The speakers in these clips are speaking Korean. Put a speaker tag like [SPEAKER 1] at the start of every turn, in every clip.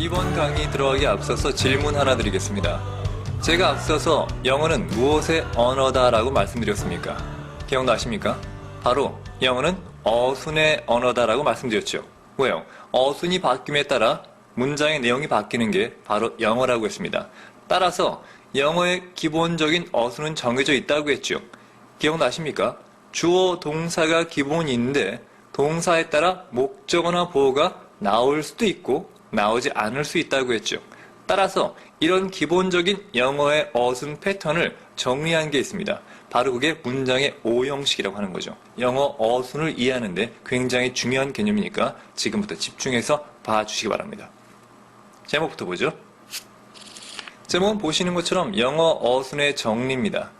[SPEAKER 1] 이번 강의 들어가기 앞서서 질문 하나 드리겠습니다. 제가 앞서서 영어는 무엇의 언어다라고 말씀드렸습니까? 기억나십니까? 바로 영어는 어순의 언어다라고 말씀드렸죠. 왜요? 어순이 바뀜에 따라 문장의 내용이 바뀌는 게 바로 영어라고 했습니다. 따라서 영어의 기본적인 어순은 정해져 있다고 했죠. 기억나십니까? 주어 동사가 기본인데 동사에 따라 목적어나 보어가 나올 수도 있고 나오지 않을 수 있다고 했죠. 따라서 이런 기본적인 영어의 어순 패턴을 정리한 게 있습니다. 바로 그게 문장의 오형식이라고 하는 거죠. 영어 어순을 이해하는데 굉장히 중요한 개념이니까 지금부터 집중해서 봐주시기 바랍니다. 제목부터 보죠. 제목은 보시는 것처럼 영어 어순의 정리입니다.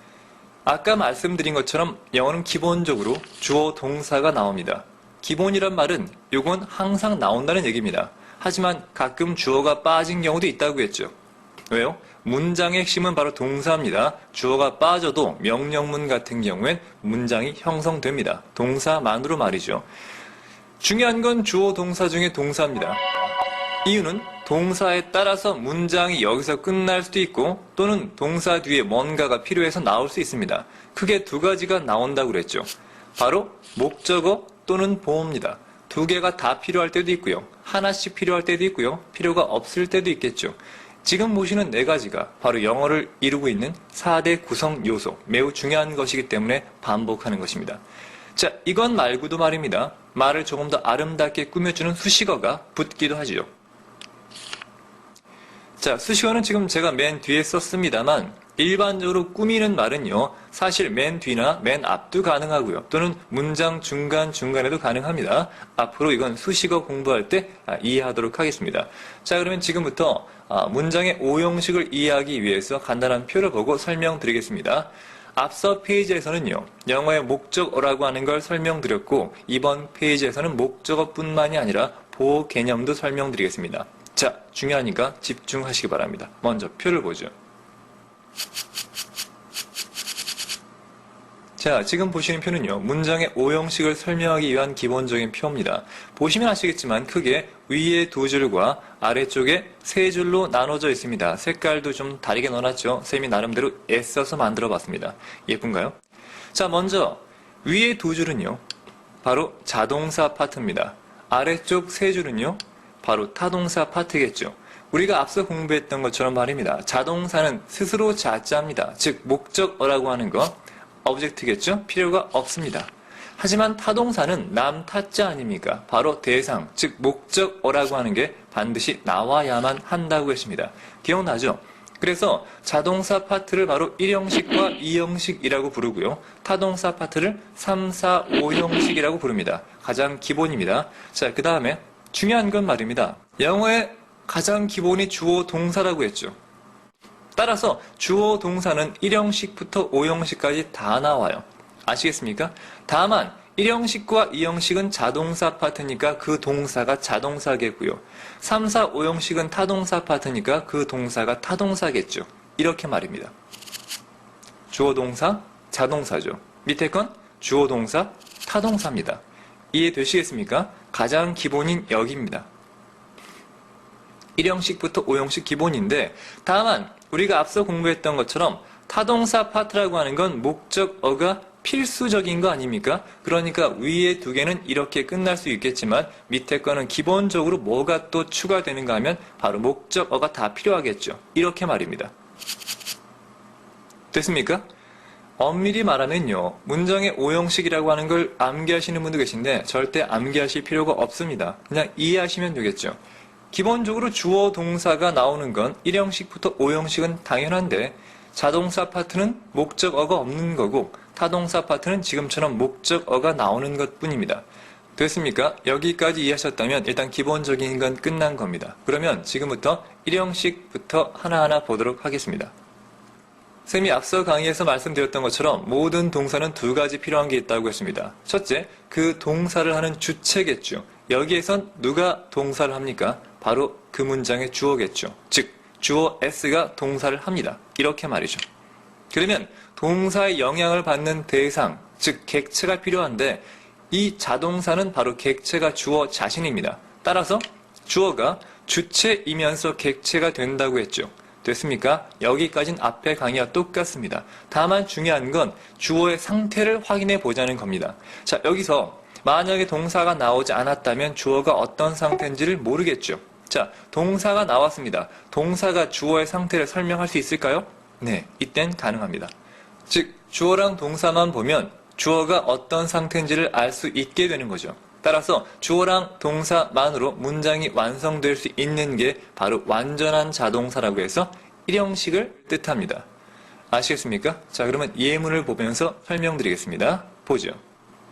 [SPEAKER 1] 아까 말씀드린 것처럼 영어는 기본적으로 주어 동사가 나옵니다. 기본이란 말은 이건 항상 나온다는 얘기입니다. 하지만 가끔 주어가 빠진 경우도 있다고 했죠. 왜요? 문장의 핵심은 바로 동사입니다. 주어가 빠져도 명령문 같은 경우엔 문장이 형성됩니다. 동사만으로 말이죠. 중요한 건 주어 동사 중에 동사입니다. 이유는 동사에 따라서 문장이 여기서 끝날 수도 있고 또는 동사 뒤에 뭔가가 필요해서 나올 수 있습니다. 크게 두 가지가 나온다고 그랬죠. 바로 목적어 또는 보호입니다. 두 개가 다 필요할 때도 있고요. 하나씩 필요할 때도 있고요. 필요가 없을 때도 있겠죠. 지금 보시는 네 가지가 바로 영어를 이루고 있는 4대 구성 요소, 매우 중요한 것이기 때문에 반복하는 것입니다. 자, 이건 말고도 말입니다. 말을 조금 더 아름답게 꾸며주는 수식어가 붙기도 하지요. 자, 수식어는 지금 제가 맨 뒤에 썼습니다만 일반적으로 꾸미는 말은요. 사실 맨 뒤나 맨 앞도 가능하고요. 또는 문장 중간 중간에도 가능합니다. 앞으로 이건 수식어 공부할 때 아, 이해하도록 하겠습니다. 자, 그러면 지금부터 아, 문장의 오형식을 이해하기 위해서 간단한 표를 보고 설명드리겠습니다. 앞서 페이지에서는요, 영어의 목적어라고 하는 걸 설명드렸고, 이번 페이지에서는 목적어뿐만이 아니라 보호 개념도 설명드리겠습니다. 자, 중요하니까 집중하시기 바랍니다. 먼저 표를 보죠. 자, 지금 보시는 표는요, 문장의 오형식을 설명하기 위한 기본적인 표입니다. 보시면 아시겠지만 크게 위에 두 줄과 아래쪽에 세 줄로 나눠져 있습니다. 색깔도 좀 다르게 넣어놨죠. 쌤이 나름대로 애써서 만들어 봤습니다. 예쁜가요? 자, 먼저 위에 두 줄은요, 바로 자동사 파트입니다. 아래쪽 세 줄은요, 바로 타동사 파트겠죠. 우리가 앞서 공부했던 것처럼 말입니다. 자동사는 스스로 자자입니다. 즉 목적어라고 하는 거 오브젝트겠죠? 필요가 없습니다. 하지만 타동사는 남 타자 아닙니까? 바로 대상, 즉 목적어라고 하는 게 반드시 나와야만 한다고 했습니다. 기억나죠? 그래서 자동사 파트를 바로 1형식과 2형식이라고 부르고요. 타동사 파트를 3, 4, 5형식이라고 부릅니다. 가장 기본입니다. 자, 그 다음에 중요한 건 말입니다. 영어의 가장 기본이 주어 동사라고 했죠. 따라서 주어 동사는 1형식부터 5형식까지 다 나와요. 아시겠습니까? 다만 1형식과 2형식은 자동사 파트니까 그 동사가 자동사겠고요. 3, 4, 5형식은 타동사 파트니까 그 동사가 타동사겠죠. 이렇게 말입니다. 주어 동사, 자동사죠. 밑에 건 주어 동사, 타동사입니다. 이해되시겠습니까? 가장 기본인 여기입니다. 1형식부터 5형식 기본인데 다만 우리가 앞서 공부했던 것처럼 타동사 파트라고 하는 건 목적어가 필수적인 거 아닙니까? 그러니까 위에 두 개는 이렇게 끝날 수 있겠지만 밑에 거는 기본적으로 뭐가 또 추가되는가 하면 바로 목적어가 다 필요하겠죠. 이렇게 말입니다. 됐습니까? 엄밀히 말하면요. 문장의 오형식이라고 하는 걸 암기하시는 분도 계신데 절대 암기하실 필요가 없습니다. 그냥 이해하시면 되겠죠. 기본적으로 주어 동사가 나오는 건 1형식부터 5형식은 당연한데 자동사 파트는 목적어가 없는 거고 타동사 파트는 지금처럼 목적어가 나오는 것 뿐입니다. 됐습니까? 여기까지 이해하셨다면 일단 기본적인 건 끝난 겁니다. 그러면 지금부터 1형식부터 하나하나 보도록 하겠습니다. 쌤이 앞서 강의에서 말씀드렸던 것처럼 모든 동사는 두 가지 필요한 게 있다고 했습니다. 첫째, 그 동사를 하는 주체겠죠. 여기에선 누가 동사를 합니까? 바로 그 문장의 주어겠죠. 즉, 주어 S가 동사를 합니다. 이렇게 말이죠. 그러면 동사의 영향을 받는 대상, 즉 객체가 필요한데 이 자동사는 바로 객체가 주어 자신입니다. 따라서 주어가 주체이면서 객체가 된다고 했죠. 됐습니까? 여기까진 앞의 강의와 똑같습니다. 다만 중요한 건 주어의 상태를 확인해 보자는 겁니다. 자, 여기서 만약에 동사가 나오지 않았다면 주어가 어떤 상태인지를 모르겠죠. 자, 동사가 나왔습니다. 동사가 주어의 상태를 설명할 수 있을까요? 네, 이땐 가능합니다. 즉, 주어랑 동사만 보면 주어가 어떤 상태인지를 알 수 있게 되는 거죠. 따라서 주어랑 동사만으로 문장이 완성될 수 있는 게 바로 완전한 자동사라고 해서 일형식을 뜻합니다. 아시겠습니까? 자, 그러면 예문을 보면서 설명드리겠습니다. 보죠.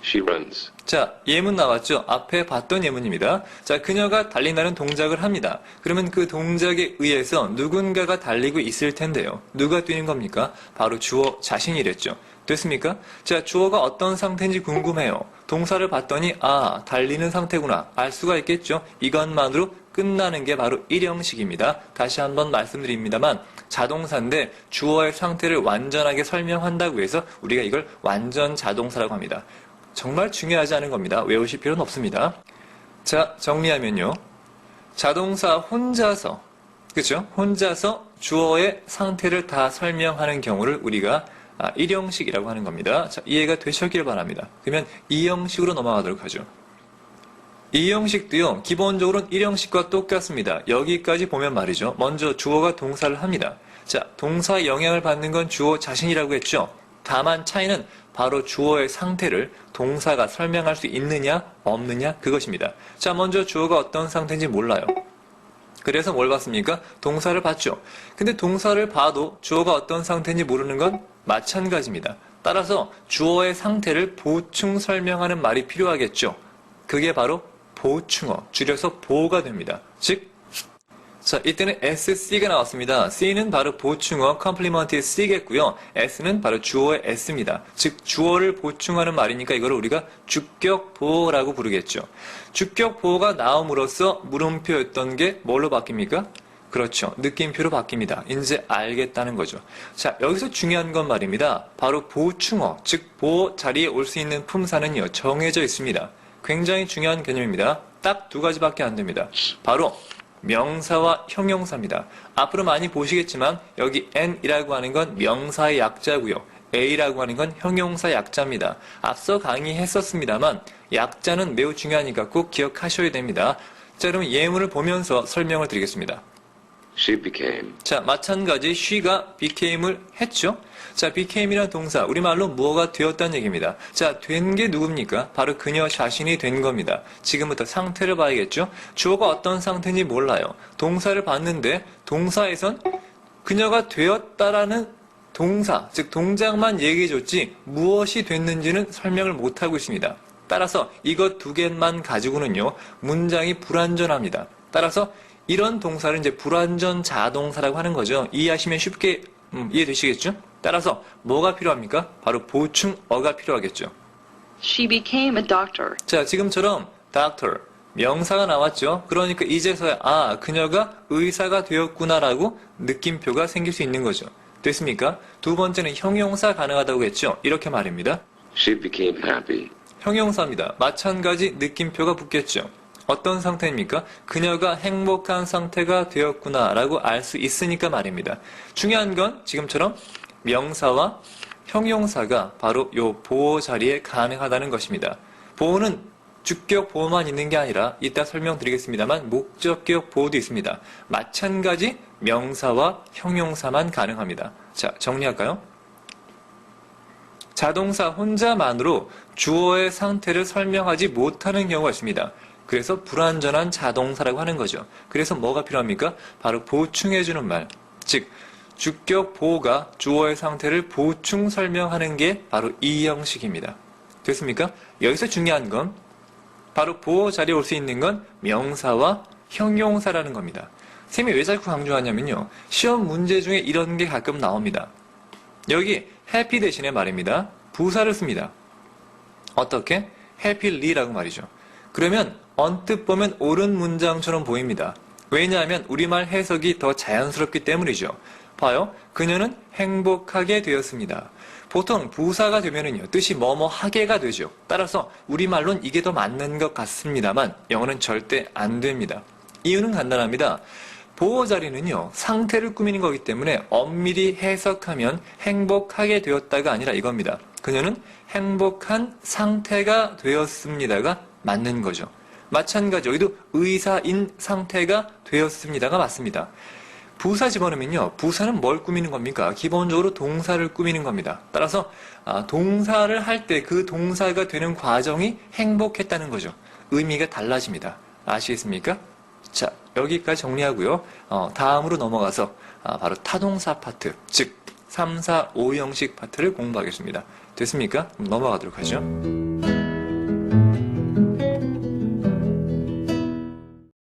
[SPEAKER 2] She runs.
[SPEAKER 1] 자, 예문 나왔죠? 앞에 봤던 예문입니다. 자, 그녀가 달린다는 동작을 합니다. 그러면 그 동작에 의해서 누군가가 달리고 있을 텐데요. 누가 뛰는 겁니까? 바로 주어 자신이랬죠. 됐습니까? 자, 주어가 어떤 상태인지 궁금해요. 동사를 봤더니, 아, 달리는 상태구나. 알 수가 있겠죠? 이것만으로 끝나는 게 바로 일형식입니다. 다시 한번 말씀드립니다만, 자동사인데 주어의 상태를 완전하게 설명한다고 해서 우리가 이걸 완전 자동사라고 합니다. 정말 중요하지 않은 겁니다. 외우실 필요는 없습니다. 자, 정리하면요. 자동사 혼자서, 그죠? 혼자서 주어의 상태를 다 설명하는 경우를 우리가 아, 일형식이라고 하는 겁니다. 자, 이해가 되셨길 바랍니다. 그러면 이형식으로 넘어가도록 하죠. 이형식도요, 기본적으로는 일형식과 똑같습니다. 여기까지 보면 말이죠. 먼저 주어가 동사를 합니다. 자, 동사의 영향을 받는 건 주어 자신이라고 했죠. 다만 차이는 바로 주어의 상태를 동사가 설명할 수 있느냐, 없느냐, 그것입니다. 자, 먼저 주어가 어떤 상태인지 몰라요. 그래서 뭘 봤습니까? 동사를 봤죠. 근데 동사를 봐도 주어가 어떤 상태인지 모르는 건 마찬가지입니다. 따라서 주어의 상태를 보충 설명하는 말이 필요하겠죠. 그게 바로 보충어, 줄여서 보가 됩니다. 즉, 자, 이때는 SC가 나왔습니다. C는 바로 보충어, 컴플리먼트의 C겠고요. S는 바로 주어의 S입니다. 즉, 주어를 보충하는 말이니까 이걸 우리가 주격 보호라고 부르겠죠. 주격 보호가 나옴으로써 물음표였던 게 뭘로 바뀝니까? 그렇죠. 느낌표로 바뀝니다. 이제 알겠다는 거죠. 자, 여기서 중요한 건 말입니다. 바로 보충어, 즉 보호 자리에 올 수 있는 품사는요, 정해져 있습니다. 굉장히 중요한 개념입니다. 딱 두 가지밖에 안 됩니다. 바로 명사와 형용사입니다. 앞으로 많이 보시겠지만 여기 n이라고 하는 건 명사의 약자고요. a라고 하는 건 형용사 약자입니다. 앞서 강의했었습니다만 약자는 매우 중요하니까 꼭 기억하셔야 됩니다. 자, 그러면 예문을 보면서 설명을 드리겠습니다.
[SPEAKER 2] She became.
[SPEAKER 1] 자, 마찬가지 she가 became을 했죠. 자, became이라는 동사, 우리말로 무어가 되었다는 얘기입니다. 자, 된 게 누굽니까? 바로 그녀 자신이 된 겁니다. 지금부터 상태를 봐야겠죠. 주어가 어떤 상태인지 몰라요. 동사를 봤는데 동사에선 그녀가 되었다라는 동사, 즉 동작만 얘기해줬지 무엇이 됐는지는 설명을 못하고 있습니다. 따라서 이것 두 개만 가지고는요, 문장이 불완전합니다. 따라서 이런 동사를 이제 불완전 자동사라고 하는 거죠. 이해하시면 쉽게 음, 이해되시겠죠? 따라서 뭐가 필요합니까? 바로 보충어가 필요하겠죠.
[SPEAKER 3] She became a doctor.
[SPEAKER 1] 자, 지금처럼 doctor 명사가 나왔죠. 그러니까 이제서야 아, 그녀가 의사가 되었구나라고 느낌표가 생길 수 있는 거죠. 됐습니까? 두 번째는 형용사 가능하다고 했죠. 이렇게 말입니다.
[SPEAKER 2] She became happy.
[SPEAKER 1] 형용사입니다. 마찬가지 느낌표가 붙겠죠. 어떤 상태입니까? 그녀가 행복한 상태가 되었구나라고 알 수 있으니까 말입니다. 중요한 건 지금처럼 명사와 형용사가 바로 요 보호 자리에 가능하다는 것입니다. 보호는 주격 보호만 있는 게 아니라 이따 설명드리겠습니다만 목적격 보호도 있습니다. 마찬가지 명사와 형용사만 가능합니다. 자, 정리할까요? 자동사 혼자만으로 주어의 상태를 설명하지 못하는 경우가 있습니다. 그래서 불완전한 자동사라고 하는 거죠. 그래서 뭐가 필요합니까? 바로 보충해주는 말. 즉, 주격 보호가 주어의 상태를 보충 설명하는 게 바로 이 형식입니다. 됐습니까? 여기서 중요한 건 바로 보호 자리에 올 수 있는 건 명사와 형용사라는 겁니다. 쌤이 왜 자꾸 강조하냐면요. 시험 문제 중에 이런 게 가끔 나옵니다. 여기 해피 대신에 말입니다. 부사를 씁니다. 어떻게? 해피리라고 말이죠. 그러면 언뜻 보면 옳은 문장처럼 보입니다. 왜냐하면 우리말 해석이 더 자연스럽기 때문이죠. 봐요. 그녀는 행복하게 되었습니다. 보통 부사가 되면은요, 뜻이 뭐뭐 하게가 되죠. 따라서 우리말론 이게 더 맞는 것 같습니다만, 영어는 절대 안 됩니다. 이유는 간단합니다. 보호 자리는요, 상태를 꾸미는 거기 때문에 엄밀히 해석하면 행복하게 되었다가 아니라 이겁니다. 그녀는 행복한 상태가 되었습니다가 맞는 거죠. 마찬가지 여기도 의사인 상태가 되었습니다가 맞습니다. 부사 집어넣으면요. 부사는 뭘 꾸미는 겁니까? 기본적으로 동사를 꾸미는 겁니다. 따라서 아, 동사를 할 때 그 동사가 되는 과정이 행복했다는 거죠. 의미가 달라집니다. 아시겠습니까? 자, 여기까지 정리하고요. 어, 다음으로 넘어가서 아, 바로 타동사 파트, 즉 3, 4, 5 형식 파트를 공부하겠습니다. 됐습니까? 넘어가도록 하죠.